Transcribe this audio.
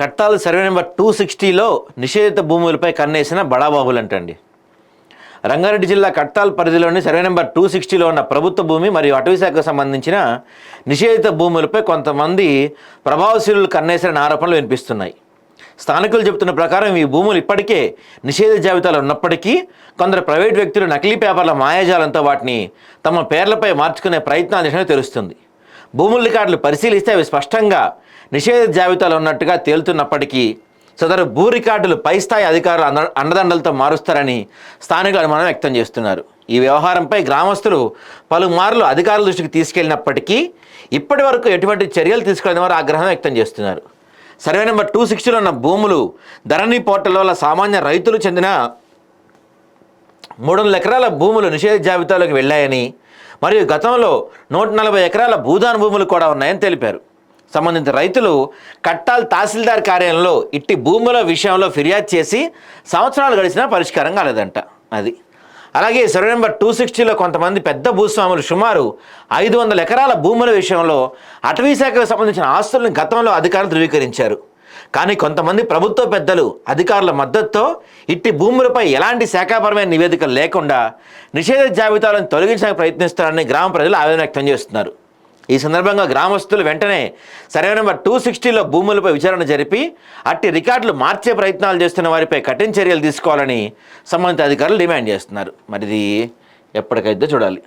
కట్టాల survey number two సిక్స్టీలో నిషేధిత భూములపై కన్నేసిన బడాబాబులు అంటండి రంగారెడ్డి జిల్లా కట్టాల్ పరిధిలోని సర్వే నెంబర్ టూ సిక్స్టీలో ఉన్న ప్రభుత్వ భూమి మరియు అటవీశాఖకు సంబంధించిన నిషేధిత భూములపై కొంతమంది ప్రభావశీలు కన్నేసిన ఆరోపణలు వినిపిస్తున్నాయి. స్థానికులు చెబుతున్న ప్రకారం ఈ భూములు ఇప్పటికే నిషేధ జాబితాలో ఉన్నప్పటికీ కొందరు ప్రైవేట్ వ్యక్తులు నకిలీ పేపర్ల మాయాజాలంతో వాటిని తమ పేర్లపై మార్చుకునే ప్రయత్నాలు చేసినట్టు తెలుస్తుంది. భూముల రికార్డులు పరిశీలిస్తే అవి స్పష్టంగా నిషేధ జాబితాలో ఉన్నట్టుగా తేలుతున్నప్పటికీ సదరు భూ రికార్డులు పై స్థాయి అధికారులు అండ అండదండలతో మారుస్తారని స్థానికులు అనుమానం వ్యక్తం చేస్తున్నారు. ఈ వ్యవహారంపై గ్రామస్తులు పలుమార్లు అధికారుల దృష్టికి తీసుకెళ్ళినప్పటికీ ఇప్పటి వరకు ఎటువంటి చర్యలు తీసుకోలేని వారు ఆగ్రహం వ్యక్తం చేస్తున్నారు. సర్వే నెంబర్ టూ సిక్స్టీలో ఉన్న భూములు ధరణి పోర్టల్ వల్ల సామాన్య రైతులు చెందిన మూడు వందల ఎకరాల భూములు నిషేధ జాబితాలోకి వెళ్ళాయని మరియు గతంలో నూట నలభై ఎకరాల భూదాన భూములు కూడా ఉన్నాయని తెలిపారు. సంబంధిత రైతులు కట్టాల్ తహసీల్దార్ కార్యాలయంలో ఇట్టి భూముల విషయంలో ఫిర్యాదు చేసి సంవత్సరాలు గడిచినా పరిష్కారం కాలేదంట అది. అలాగే సర్వే నెంబర్ టూ సిక్స్టీలో కొంతమంది పెద్ద భూస్వాములు సుమారు ఐదు వందల ఎకరాల భూముల విషయంలో అటవీ శాఖకు సంబంధించిన ఆస్తులను గతంలో అధికారులు ధృవీకరించారు. కానీ కొంతమంది ప్రభుత్వ పెద్దలు అధికారుల మద్దతుతో ఇట్టి భూములపై ఎలాంటి శాఖాపరమైన నివేదికలు లేకుండా నిషేధ జాబితాలను తొలగించడానికి ప్రయత్నిస్తారని గ్రామ ప్రజలు ఆవేదన వ్యక్తం చేస్తున్నారు. ఈ సందర్భంగా గ్రామస్తులు వెంటనే సర్వే నెంబర్ టూ సిక్స్టీలో భూములపై విచారణ జరిపి అట్టి రికార్డులు మార్చే ప్రయత్నాలు చేస్తున్న వారిపై కఠిన చర్యలు తీసుకోవాలని సంబంధిత అధికారులు డిమాండ్ చేస్తున్నారు. మరి ఇది ఎప్పటికైతే చూడాలి.